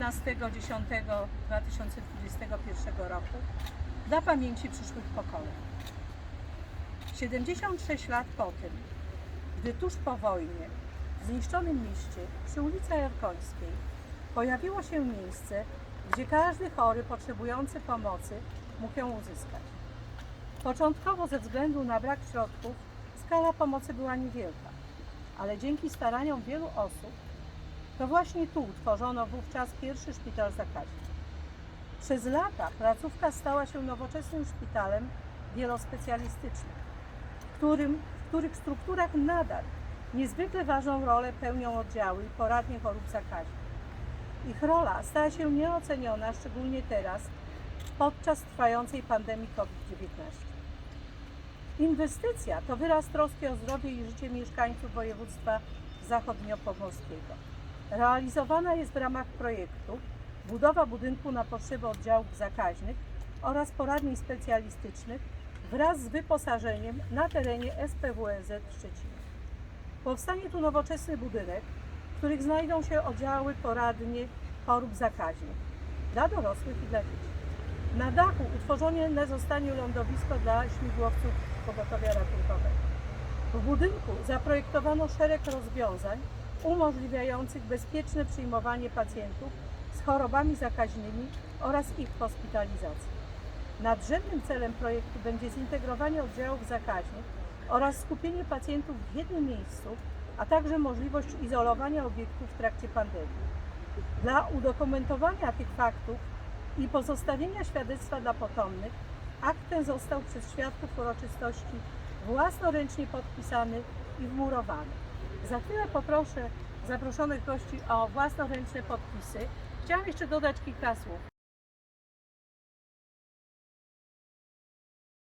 15.10.2021 roku dla pamięci przyszłych pokoleń. 76 lat po tym, gdy tuż po wojnie w zniszczonym mieście przy ulicy Jarkońskiej pojawiło się miejsce, gdzie każdy chory potrzebujący pomocy mógł ją uzyskać. Początkowo ze względu na brak środków skala pomocy była niewielka, ale dzięki staraniom wielu osób to właśnie tu utworzono wówczas pierwszy szpital zakaźny. Przez lata placówka stała się nowoczesnym szpitalem wielospecjalistycznym, w, którym, w których strukturach nadal niezwykle ważną rolę pełnią oddziały i poradnie chorób zakaźnych. Ich rola stała się nieoceniona, szczególnie teraz, podczas trwającej pandemii COVID-19. Inwestycja to wyraz troski o zdrowie i życie mieszkańców województwa zachodniopomorskiego. Realizowana jest w ramach projektu budowa budynku na potrzeby oddziałów zakaźnych oraz poradni specjalistycznych wraz z wyposażeniem na terenie SPWSZ Szczecin. Powstanie tu nowoczesny budynek, w których znajdą się oddziały poradnie chorób zakaźnych dla dorosłych i dla dzieci. Na dachu utworzone zostanie lądowisko dla śmigłowców pogotowia ratunkowego. W budynku zaprojektowano szereg rozwiązań umożliwiających bezpieczne przyjmowanie pacjentów z chorobami zakaźnymi oraz ich hospitalizację. Nadrzędnym celem projektu będzie zintegrowanie oddziałów zakaźnych oraz skupienie pacjentów w jednym miejscu, a także możliwość izolowania obiektów w trakcie pandemii. Dla udokumentowania tych faktów i pozostawienia świadectwa dla potomnych, akt ten został przez świadków uroczystości własnoręcznie podpisany i wmurowany. Za chwilę poproszę zaproszonych gości o własnoręczne podpisy. Chciałam jeszcze dodać kilka słów.